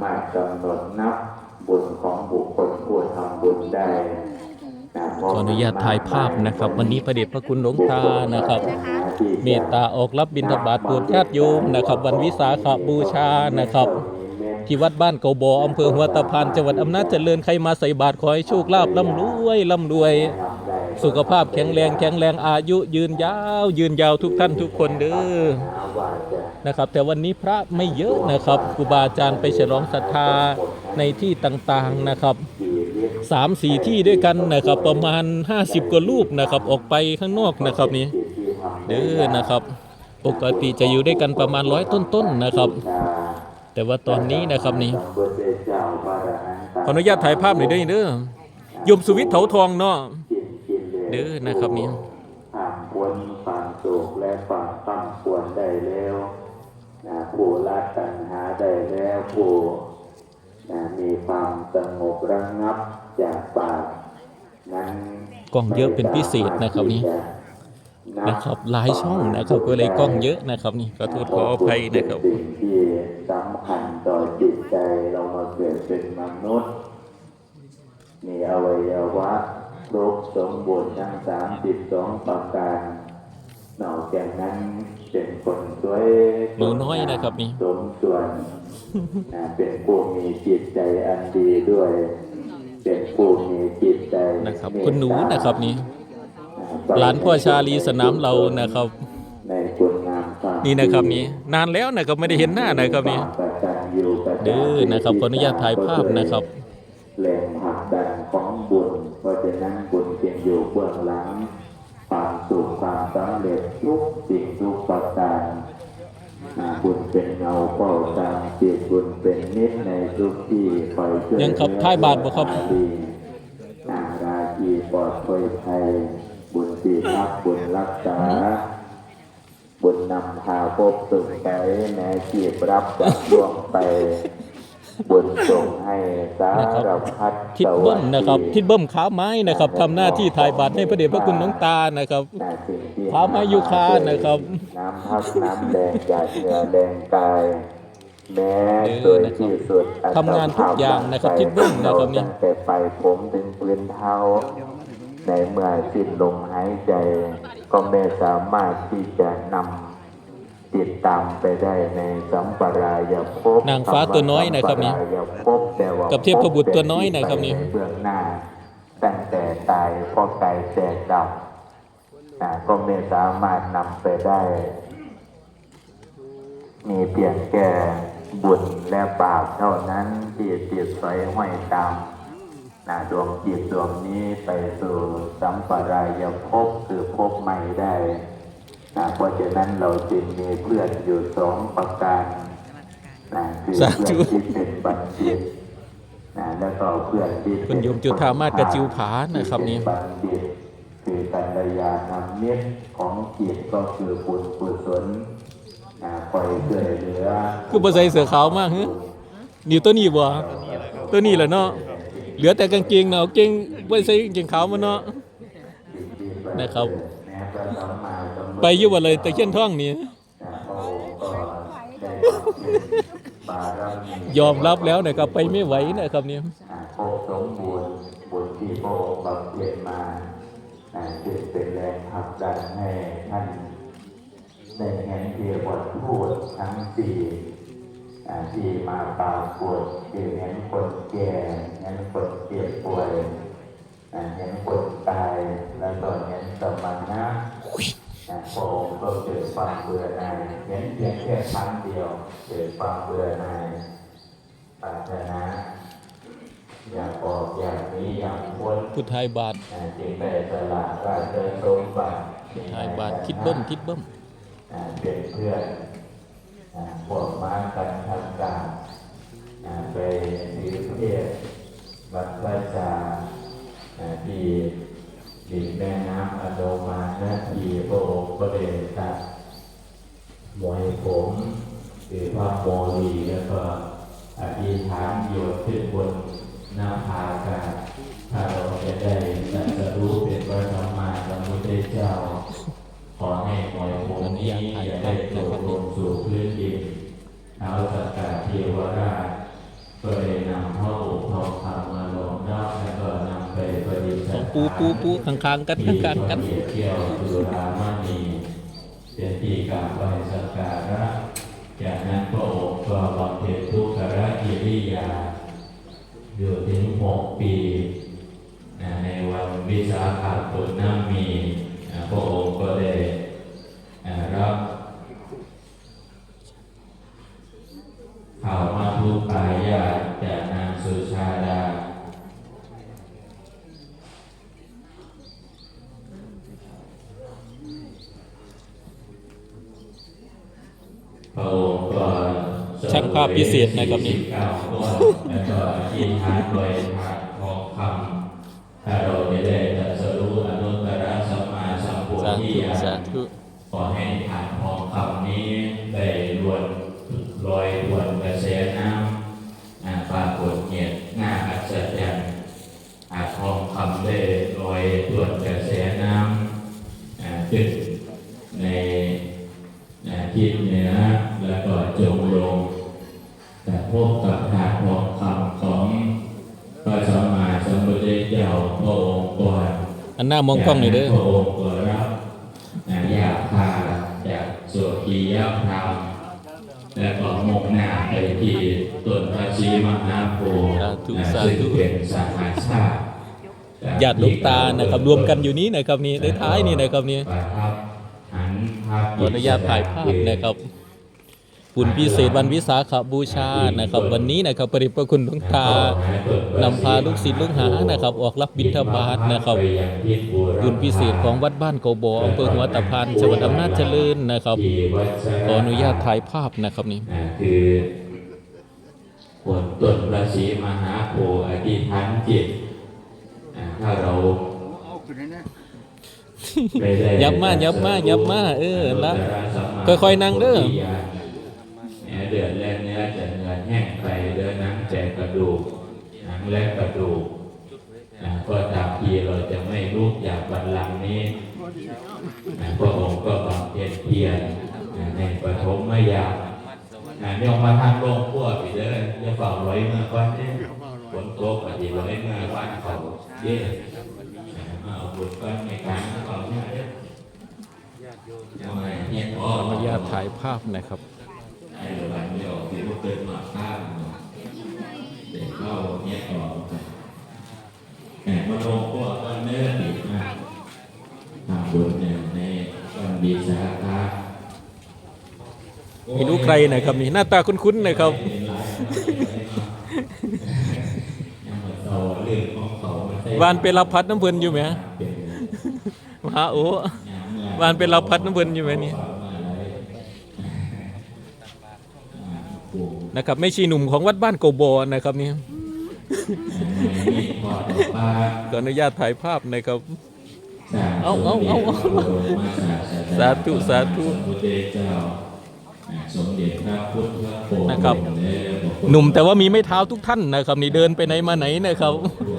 ามารถกำหนดนับบุญของบุคคลผู้ทำบุญได้นะขออนุญาตถ่ายภาพนะครับ วันนี้พระเดชพระคุณหลวงตานะครับ เมตตาออกรับบิณฑบาตโปรดญาติโยมนะครับ วันวิสาขบูชานะครับ ที่วัดบ้านเกาบออำเภอหัวตะพานจังหวัดอำนาจเจริญใครมาใส่บาตรขอให้โชคลาภร่ำรวยร่ำรวย สุขภาพแข็งแรงแข็งแรงอายุยืนยาว ยืนยาวทุกท่านทุกคนเด้อ นะครับ แต่วันนี้พระไม่เยอะนะครับครูบาอาจารย์ไปฉลองศรัทธาในที่ต่างๆนะครับสามสี่ที่ด้วยกันนะครับ ประมาณ 50 กว่ารูปนะครับ ออกไปข้างนอกนะครับนี่เด้อนะครับ ปกติจะอยู่ด้วยกันประมาณร้อยต้นๆนะครับ แต่ว่าตอนนี้นะครับนี่ขออนุญาตถ่ายภาพหน่อยเด้อเด้อยมสุวิทย์เถาทองเนาะเด้อนะครับนี่ ผู้ละตัณหาได้แล้วผู้นะมีความสงบระงับจากบาปนั้นกล้องเยอะเป็นพิเศษนะครับนี่นะครับหลายช่องนะครับก็เลยกล้องเยอะนะครับนี่ขอโทษขออภัยนะครับสิ่งที่สำคัญต่อจิตใจเรามาเกิดเป็นมนุษย์มีอวัยวะครบสมบูรณ์ทั้งสามสิบสองประการ หนูน้อยนะครับนี่สมส่วนนะเป็นผู้มีจิตใจอันดีด้วย เป็นผู้มีจิตใจนะครับ คุณหนูนะครับนี่หลานพ่อชาลีสนามเรานะครับในคุณงามความนี่นะครับนี่นานแล้วนะครับไม่ได้เห็นหน้านะครับนี่กตัญญูกตเด้อนะครับขออนุญาตถ่ายภาพนะครับแรงผลักดันของบุญเพราะฉะนั้นบุญเพียงอยู่เบื้องหลังความ สุขความสำเร็จทุกสิ่งทุกประการอ่าบุญเป็นเงาเฝ้าตามจิตบุญเป็นนิดในทุกที่คอยช่วยยังครับท้ายบาทบ่ครับดีอาราชีปลอดภัยภัยบุญที่รักบุญรักษา บุญนำพาพบสุขไปแม้ชีพรับจากล่วงไป บุญส่งให้สารพัดทิดเบิ้มนะครับ ทิดเบิ้มขาไม้นะครับทำหน้าที่ถ่ายบาตรให้พระเดชพระคุณหลวงตานะครับน่สิ่งที่พามายุคานะครับ น้ำพักน้ำแดงจากเหนือแดงกายแม้โดยที่สุดทำงานทุกอย่างนะครับทิดเบิ้มนะครับนี่ตั้งแต่ไปผมถึงพื้นเท้าในเมื่อสิ้นลมหายใจ ก็ไม่สามารถที่จะนำ ติดตามไปได้ในสัมปรายภพนางฟ้าตัวน้อยนะครับนี่สัมปรายภพแต่ว่ากับเทพบุตรตัวน้อยนะครับนี่ในเบื้องหน้า ตั้งแต่ตายพอกายแตกดับอ่าก็ไม่สามารถนำไปได้ มีเพียงแค่บุญและบาปเท่านั้นที่ติดสอยห้อยตามนะดวงจิตดวงนี้ไปสู่สัมปรายภพคือภพใหม่ได้ นะเพราะฉะนั้นเราจึงมีเพื่อนอยู่สองประการนะคือสาเพื่ธุอนที่เป็นบัณฑิตนะแล้วก็เพื่อนที่เป็นคุณโยมจุธามาศกับจิวผานะครับนี่ที่เป็บัณฑิตคือกัลยาณมิตรของจิตก็คือบุญกุศลนะคอยช่วยเหลือคือบ่ใส่เสื้อขาวมากฮะนี่ตัวนี้บ่ตัวนี้แหละเนาะเหลือแต่กางเกงเนาะเกงบ่ใส่กางเกงขาวมาเนาะนะครับ แม้พระสัมมาสัมพุทธไปอยู่บ่เลยตะเคียนท่องนี่เจ้าพระองค์ก็ได้บำเพ็ญบารมียอมรับแล้วนะครับไปไม่ไหวนะครับนี่อ่าครบสมบูรณ์บุญที่พระองค์บำเพ็ญมาอ่าจึงเป็นแรงผลักดันให้ท่านได้เห็นเพียบทพูดทั้งสี่อ่าที่มาปรากฏคือเห็นคนแก่เห็นคนเจ็บป่วย อ่าเห็นคนตายแล้วก็เห็นสมณะอ่าพระองค์ก็เกิดความเบื่อหน่ายเห็นเพียงแค่ครั้งเดียวเกิดความเบื่อหน่ายปรารถนาอยากออกอยากหนี้อยากพ้นผู้ทายบาทอ่าจึงได้สละราชสมบัติทายบาททิดเบิ้มทิดเบิ้มอ่าเป็นเพื่อนอ่าพวกมากันทำการอ่าไปถือเทศวัดพระจาอ่า ทีดินแม่น้ำอโดมานาที่พระองค์ก็เลยตัดมวยผมคือพระโมลีแล้วก็อธิษฐานโยนขึ้นบนหน้าผากันถ้าเราจะได้ตรัสรู้เป็นพระสัมมาสัมพุทธเจ้า ขอให้มวยผมนี้จะได้ตกลงสู่พื้นดินเอาสกการเทวราชเปูปูปูข้างๆกันข้างๆกันเที่ยวสุรามณีเป็นที่กราบไหว้สักการะจากนั้นพระองค์ก็บำเพ็ญทุกขกิริยา อยู่ถึงหกปีนะในวันวิสาขบุญน้ำมีนะพระองค์ก็ได้อ่ารับข่าวมาทุกปายาตจากนางสุชาดา พระองค์ก็ ช่างภาพพิเศษนะครับนี่เก้าตัวแล้วก็อธิษฐานโดยทานทองคำ ทิศเหนือแล้วก็จงลง แต่พบกับถาดทองคำของพระสัมมาสัมพุทธเจ้าพระองค์ก่อนอันหน้ามองกล้องหน่อยเด้อพระองค์ก็รับนะยาพาจากโสกียพรามแล้วก็มุ่งหน้าไปที่ต้นพระศรีมหาโพธิ์สาธุนะสาซึ่งธุเป็นสหาชาติญาติหลวงตานะครับรวมกันอยู่นี้นะครับนี่ในท้ายนี่นะครับนี่ ขออนุญาตถ่ายภาพนะครับบุญพิเศษวันวิสาขบูชานะครับ วันนี้นะครับพระเดชพระคุณหลวงตานำพาลูกศิษย์ลูกหานะครับ ออกรับบิณฑบาตนะครับบุญพิเศษของวัดบ้านโกบออำเภอหัวตะพานจังหวัดอำนาจเจริญนะครับขออนุญาตถ่ายภาพนะครับนี่นะคือผลต้นพระศรีมหาโพธิ์อธิษฐานจิตอ่าถ้าเราไม่ได้ ยับมายับมายับมาเออละค่อยๆนั่งเด้อเนี่ยเดือดแรกเนื้อจะเนื้อแห้งไปเดือหนังแต่กระดูกหนังและกระดูกนะก็ตามทีเราจะไม่ลุกจากบัลลังก์นี้นะพระองค์ก็บำเพ็ญเพียรนะในปฐมยามนะเนี่ยมาทางโลงขั้วไปเด้ออย่าเฝ้าร้อยเมื่อก่อนเด้อฝนตกปฏิร้อยเมื่อวันเขาเย่นะมาเอาบุญก้อนในการ ขออนุญาตถ่ายภาพนะครับไอ้หลังเดียวที่มันเกิดมาข้ามเนาะเด็กเข้าเนี่ยต่อแห่มาลงพวกวันเนื้อติดมาทำบุญเนี่ยในวันดีสาขาไม่รู้ใครนะครับนี่หน้าตาคุ้นๆนะครับยังมาต่อเรื่องของเขามาใส่วานไปรับพัดน้ำเพลินอยู่ไหมฮะเป็นมหาโอ้ วานไปรับพัดน้ำเพลินอยู่ไหมนี่นะครับไม่ชีหนุ่มของวัดบ้านโกบอนะครับนี่ขออนุญาตถ่ายภาพนะครับเอาเอาเอาเอาสาธุสาธุสมเด็จพระพุทธโฆนะครับ หนุ่มแต่ว่ามีไม่เท้าทุกท่านนะครับ นี่เดินไปไหนมาไหนนะครับร